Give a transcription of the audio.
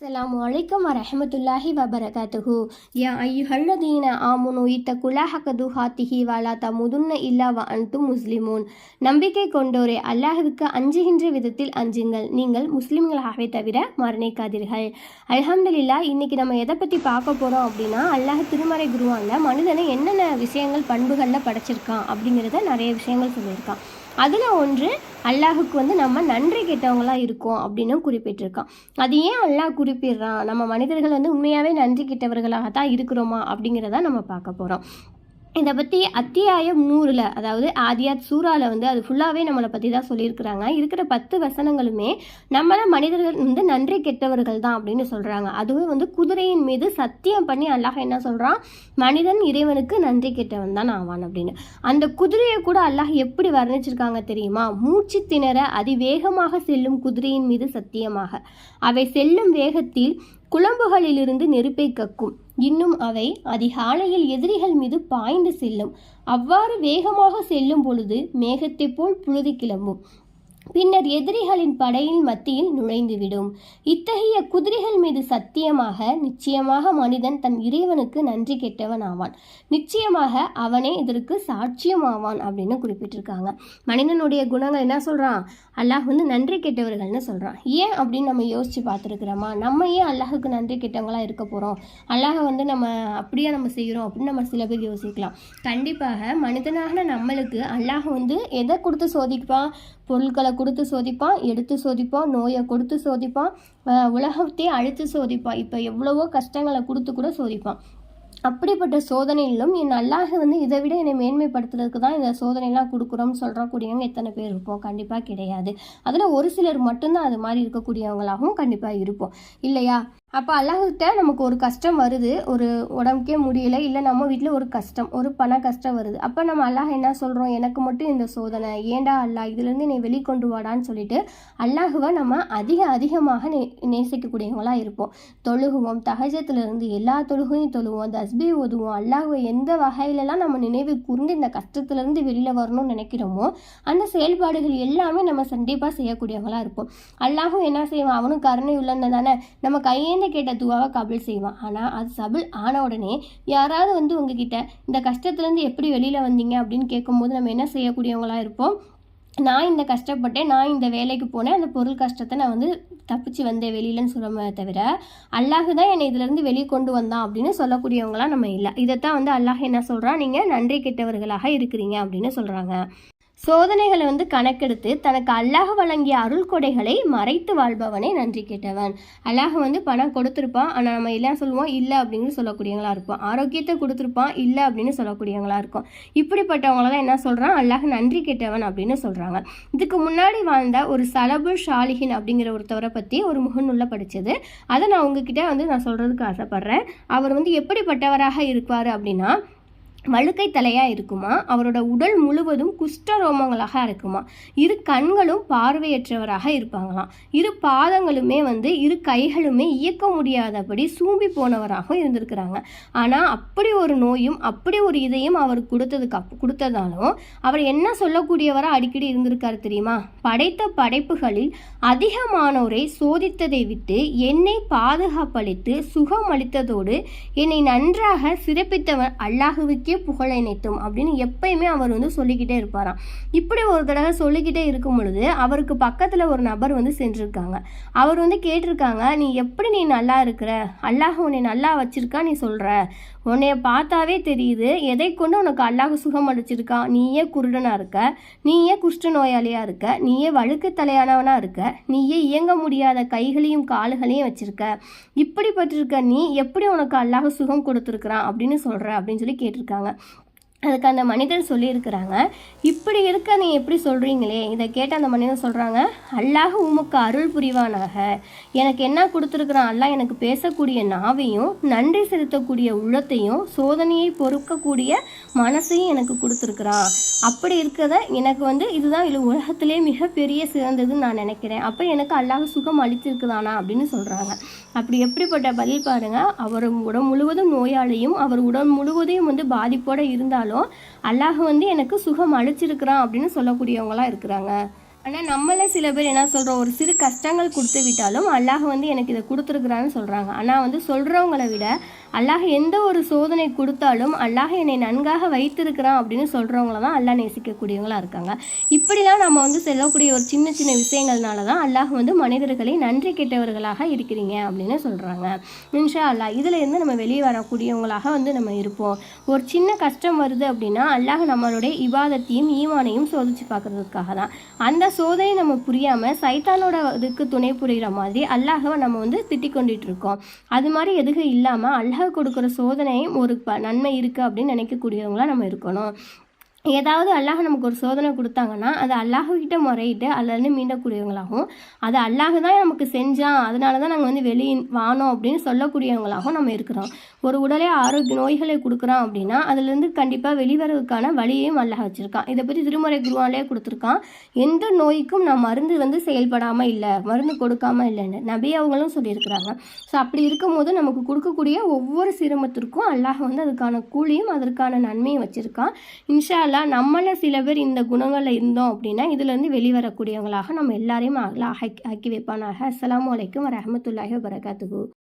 அஸ்லாம் வலைக்கம் வரமத்துல்லாஹி வபரகாத்துஹு. யா ஐயுஹல்லதீன ஆமுனு இத்தகுலாஹக துஹாத்திஹி வாலா தமுதுன்ன இல்லா வ அன்து முஸ்லிமூன். நம்பிக்கை கொண்டோரே அல்லாஹுவுக்கு அஞ்சுகின்ற விதத்தில் அஞ்சுங்கள். நீங்கள் முஸ்லிம்களாகவே தவிர மரணிக்காதீர்கள். அலமதுல்லா இன்னைக்கு நம்ம எதை பற்றி பார்க்க போகிறோம் அப்படின்னா அல்லாஹ் திருமறை குருவானில் மனிதனை என்னென்ன விஷயங்கள் பண்புகளில் படைச்சிருக்கான் அப்படிங்கிறத நிறைய விஷயங்கள் சொல்லியிருக்கான். அதில் ஒன்று அல்லாஹுக்கு வந்து நம்ம நன்றி கெட்டவங்களாக இருக்கோம் அப்படின்னு குறிப்பிட்டிருக்கான். அது ஏன் அல்லாஹ் குறிப்பிடுறான்? நம்ம மனிதர்கள் வந்து உண்மையாகவே நன்றி கெட்டவர்களாக தான் இருக்கிறோமா அப்படிங்கிறத நம்ம பார்க்க போகிறோம் இதை பற்றி அத்தியாயம் நூறில் அதாவது ஆதியாத் சூறாவில் வந்து அது ஃபுல்லாகவே நம்மளை பற்றி தான் சொல்லியிருக்கிறாங்க. இருக்கிற பத்து வசனங்களுமே நம்மள மனிதர்கள் வந்து நன்றி கெட்டவர்கள் தான் அப்படின்னு சொல்கிறாங்க அதுவும் வந்து குதிரையின் மீது சத்தியம் பண்ணி அல்லாஹ் என்ன சொல்கிறான் மனிதன் இறைவனுக்கு நன்றி கெட்டவன் தான் ஆவான் அப்படின்னு. அந்த குதிரையை கூட அல்லாஹ் எப்படி வர்ணிச்சிருக்காங்க தெரியுமா? மூச்சு திணற அதிவேகமாக செல்லும் குதிரையின் மீது சத்தியமாக. அவை செல்லும் வேகத்தில் குழம்புகளிலிருந்து நெருப்பை கக்கும். இன்னும் அவை அதிகாலையில் எதிரிகள் மீது பாய்ந்து செல்லும். அவ்வாறு வேகமாக செல்லும் பொழுது மேகத்தைப் போல் புழுதி கிளம்பும். பின்னர் எதிரிகளின் படையின் மத்தியில் நுழைந்துவிடும். இத்தகைய குதிரைகள் மீது சத்தியமாக நிச்சயமாக மனிதன் தன் இறைவனுக்கு நன்றி கெட்டவன் ஆவான். நிச்சயமாக அவனே இதற்கு சாட்சியம் ஆவான் அப்படின்னு குறிப்பிட்டிருக்காங்க. மனிதனுடைய குணங்கள் என்ன சொல்கிறான் அல்லாஹ் வந்து நன்றி கெட்டவர்கள்னு சொல்கிறான் ஏன் அப்படின்னு நம்ம யோசிச்சு பார்த்துருக்குறோமா? நம்ம ஏன் அல்லாஹுக்கு நன்றி கெட்டவங்களாக இருக்க போகிறோம் அல்லாஹ் வந்து நம்ம அப்படியே நம்ம செய்கிறோம் அப்படின்னு நம்ம சில பேர் யோசிக்கலாம். கண்டிப்பாக மனிதனாக நம்மளுக்கு அல்லாஹ் வந்து எதை கொடுத்து சோதிப்பான்? பொருட்களை கொடுத்து சோதிப்பான் எடுத்து சோதிப்பான் நோயை கொடுத்து சோதிப்பான் உலகத்தையே அழித்து சோதிப்பான். இப்போ எவ்வளவோ கஷ்டங்களை கொடுத்து கூட சோதிப்பான். அப்படிப்பட்ட சோதனையிலும் என் அல்லாஹ் வந்து இதை விட என்னை மேன்மைப்படுத்துறதுக்கு தான் இந்த சோதனைலாம் கொடுக்குறோம்னு சொல்கிறக்கூடியவங்க எத்தனை பேர் இருப்போம்? கண்டிப்பாக கிடையாது. அதில் ஒரு சிலர் மட்டும்தான் அது மாதிரி இருக்கக்கூடியவங்களாகவும் கண்டிப்பாக இருப்போம். இல்லையா? அப்போ அல்லாஹ்கிட்ட நமக்கு ஒரு கஷ்டம் வருது ஒரு உடம்புக்கே முடியல இல்லை நம்ம வீட்டில் ஒரு கஷ்டம் ஒரு பண கஷ்டம் வருது. அப்போ நம்ம அல்லாஹ் என்ன சொல்கிறோம் எனக்கு மட்டும் இந்த சோதனை ஏண்டா அல்லாஹ் இதுலேருந்து நீ வெளிக்கொண்டு வாடான்னு சொல்லிட்டு அல்லாஹுவை நம்ம அதிக அதிகமாக நே நேசிக்கக்கூடியவங்களாக இருப்போம். தொழுகுவோம் தகஜத்துலேருந்து எல்லா தொழுகையும் தொழுவோம் தஸ்பி ஓதுவோம். அல்லாஹுவை எந்த வகையிலலாம் நம்ம நினைவு கூர்ந்து இந்த கஷ்டத்துலேருந்து வெளியில் வரணும்னு நினைக்கிறோமோ அந்த செயல்பாடுகள் எல்லாமே நம்ம கண்டிப்பாக செய்யக்கூடியவங்களா இருப்போம். அல்லாஹும் என்ன செய்வான்? அவனும் கருணை உள்ளன தானே. நம்ம கையேந்த கேட்ட துவாவை கபில் செய்வான். ஆனால் அது சபில் ஆன உடனே யாராவது வந்து உங்ககிட்ட இந்த கஷ்டத்துலேருந்து எப்படி வெளியில் வந்தீங்க? அப்படின்னு கேட்கும்போது நம்ம என்ன செய்யக்கூடியவங்களாக இருப்போம்? நான் இந்த கஷ்டப்பட்டேன் நான் இந்த வேலைக்கு போனேன் அந்த பொருள் கஷ்டத்தை நான் வந்து தப்பிச்சு வந்தேன் வெளியிலன்னு சொல்ல தவிர அல்லாஹ் தான் என்னை இதுலேருந்து வெளியே கொண்டு வந்தான் அப்படின்னு சொல்லக்கூடியவங்களாம் நம்ம இல்லை. இதைத்தான் வந்து அல்லாஹ் என்ன சொல்கிறான் நீங்கள் நன்றி கெட்டவர்களாக இருக்கிறீங்க அப்படின்னு சொல்கிறாங்க சோதனைகளை வந்து கணக்கெடுத்து தனக்கு அல்லாஹ் வழங்கிய அருள் கொடைகளை மறைத்து வாழ்பவனே நன்றி கேட்டவன். அல்லாஹ் வந்து பணம் கொடுத்துருப்பான். ஆனால் நம்ம எல்லாம் சொல்லுவோம் இல்லை அப்படின்னு சொல்லக்கூடியவங்களா இருக்கும் ஆரோக்கியத்தை கொடுத்துருப்பான் இல்லை அப்படின்னு சொல்லக்கூடியவங்களா இருக்கும் இப்படிப்பட்டவங்களெல்லாம் என்ன சொல்கிறான் அல்லாஹ் நன்றி கேட்டவன் அப்படின்னு சொல்கிறாங்க இதுக்கு முன்னாடி வாழ்ந்த ஒரு சலபு ஷாலிஹின் அப்படிங்கிற ஒருத்தவரை பற்றி ஒரு முகநூலில் படித்தது அதை நான் உங்ககிட்ட வந்து நான் சொல்கிறதுக்கு ஆசைப்பட்றேன். அவர் வந்து எப்படிப்பட்டவராக இருப்பார் அப்படின்னா வழுக்கை தலையாக இருக்குமா? அவரோட உடல் முழுவதும் குஷ்ட ரோமங்களாக இருக்குமா? இரு கண்களும் பார்வையற்றவராக இருப்பாங்களாம். இரு பாதங்களுமே வந்து இரு கைகளுமே இயக்க முடியாதபடி சூம்பி போனவராகவும் இருந்திருக்கிறாங்க. ஆனால் அப்படி ஒரு நோயும் அப்படி ஒரு இதையும் அவர் கொடுத்ததுக்கு அப் கொடுத்ததாலும் அவர் என்ன சொல்லக்கூடியவராக அடிக்கடி இருந்திருக்காரு தெரியுமா? படைத்த படைப்புகளில் அதிகமானோரை சோதித்ததை விட்டு என்னை பாதுகாப்பளித்து சுகம் அளித்ததோடு என்னை நன்றாக சிறப்பித்தவர் அல்லாஹுவுக்கே புகழை இணைத்தும் அப்படின்னு எப்பயுமே அவர் வந்து சொல்லிக்கிட்டே இருப்பாராம். இப்படி ஒரு தடவை சொல்லிக்கிட்டே இருக்கும் பொழுது அவருக்கு பக்கத்தில் ஒரு நபர் வந்து சென்றிருக்காங்க. அவர் வந்து கேட்டிருக்காங்க நீ எப்படி நீ நல்லா இருக்கிற? அல்லாஹ் உன்னை நல்லா வச்சிருக்கா நீ சொல்கிற உன்னைய பார்த்தாவே தெரியுது. எதை கொண்டு உனக்கு அல்லாஹ் சுகம் அடிச்சிருக்கா நீயே குருடனாக இருக்க? நீயே குஷ்ட நோயாளியாக இருக்க? நீயே வழுக்கு தலையானவனாக இருக்க? நீயே இயங்க முடியாத கைகளையும் கால்களையும் வச்சிருக்க? இப்படிப்பட்டிருக்க நீ எப்படி உனக்கு அல்லாஹ் சுகம் கொடுத்துருக்குறான்? அப்படின்னு சொல்கிற அப்படின்னு சொல்லி கேட்டிருக்காங்க. சொல்கிறாங்க அதுக்கு அந்த மனிதர் சொல்லியிருக்கிறாங்க. இப்படி இருக்க நீ எப்படி சொல்கிறீங்களே இதை கேட்டு அந்த மனிதன் சொல்கிறாங்க அல்லாஹ் உமக்கு அருள் புரிவானாக. எனக்கு என்ன கொடுத்துருக்குறான்? அல்லாஹ் எனக்கு பேசக்கூடிய நாவையும் நன்றி செலுத்தக்கூடிய உள்ளத்தையும் சோதனையை பொறுக்கக்கூடிய மனசையும் எனக்கு கொடுத்துருக்குறான். அப்படி இருக்கிறத எனக்கு வந்து இதுதான் இது உலகத்திலே மிகப்பெரிய சிறந்ததுன்னு நான் நினைக்கிறேன். அப்போ எனக்கு அல்லாஹ் சுகம் அளித்திருக்குதானா அப்படின்னு சொல்கிறாங்க அப்படி எப்படிப்பட்ட பதில் பாருங்கள் அவர் உடல் முழுவதும் நோயாளியும் அவர் உடல் முழுவதையும் வந்து பாதிப்போட இருந்தாலும் அல்லாஹ் வந்து எனக்கு சுகம் அளிச்சிருக்கிறான் அப்படின்னு சொல்லக்கூடியவங்களா இருக்கிறாங்க. ஆனால் நம்மள சில பேர் என்ன சொல்கிறோம் ஒரு சிறு கஷ்டங்கள் கொடுத்து விட்டாலும் அல்லாஹ் வந்து எனக்கு இதை கொடுத்துருக்குறான்னு சொல்கிறாங்க ஆனால் வந்து சொல்கிறவங்கள விட அல்லாஹ் எந்த ஒரு சோதனை கொடுத்தாலும் அல்லாஹ் என்னை நன்காக வைத்திருக்கிறான் அப்படின்னு சொல்கிறவங்கள தான் அல்லாஹ் நேசிக்கக்கூடியவங்களாக இருக்காங்க. இப்படிலாம் நம்ம வந்து செல்லக்கூடிய ஒரு சின்ன சின்ன விஷயங்கள்னால தான் அல்லாஹ் வந்து மனிதர்களை நன்றி கெட்டவர்களாக இருக்கிறீங்க அப்படின்னு சொல்கிறாங்க இன்ஷா அல்லாஹ் இதிலேருந்து நம்ம வெளியே வரக்கூடியவங்களாக வந்து நம்ம இருப்போம். ஒரு சின்ன கஷ்டம் வருது அப்படின்னா அல்லாஹ் நம்மளுடைய இபாதத்தையும் ஈமானையும் சோதிச்சு பார்க்கறதுக்காக தான். அந்த சோதனை நம்ம புரியாமல் சைத்தானோட இதுக்கு துணை புரிகிற மாதிரி அல்லாஹவை நம்ம வந்து திட்டிக் கொண்டுட்டு இருக்கோம் அது மாதிரி எதுக்கு இல்லாமல் அல்லாஹ் கொடுக்குற சோதனையும் ஒரு ப நன்மை இருக்குது அப்படின்னு நினைக்கக்கூடியவங்களாக நம்ம இருக்கணும். ஏதாவது அல்லாஹ் நமக்கு ஒரு சோதனை கொடுத்தாங்கன்னா அது அல்லாஹ்கிட்ட முறையிட்டு அதுலேருந்து மீண்டக்கூடியவங்களாகவும் அது அல்லாஹ் தான் நமக்கு செஞ்சான் அதனால தான் நாங்கள் வந்து வெளியே வானோம் அப்படின்னு சொல்லக்கூடியவங்களாகவும் நம்ம இருக்கிறோம். ஒரு உடலே ஆரோக்கிய நோய்களை கொடுக்குறான் அப்படின்னா அதுலேருந்து கண்டிப்பாக வெளிவரவுக்கான வழியையும் அல்லாஹ் வச்சுருக்கான். இதை பற்றி திருமறை குருவாலே கொடுத்துருக்கான். எந்த நோய்க்கும் நான் மருந்து வந்து செயல்படாமல் இல்லை மருந்து கொடுக்காமல் இல்லைன்னு நபி அவங்களும் சொல்லியிருக்கிறாங்க. ஸோ அப்படி இருக்கும்போது நமக்கு கொடுக்கக்கூடிய ஒவ்வொரு சிரமத்திற்கும் அல்லாஹ் வந்து அதுக்கான கூலியும் அதற்கான நன்மையும் வச்சுருக்கான். இன்ஷா அல்லாஹ் நம்மள சில பேர் இந்த குணங்களில் இருந்தோம் அப்படின்னா இதுலேருந்து வெளிவரக்கூடியவங்களாக நம்ம எல்லாரையும் அல்லாஹ் ஆக்கி ஆக்கி வைப்பானாக. அஸ்ஸலாமு வலைக்கும் வரமத்துல்லாஹி வரகாத்துகு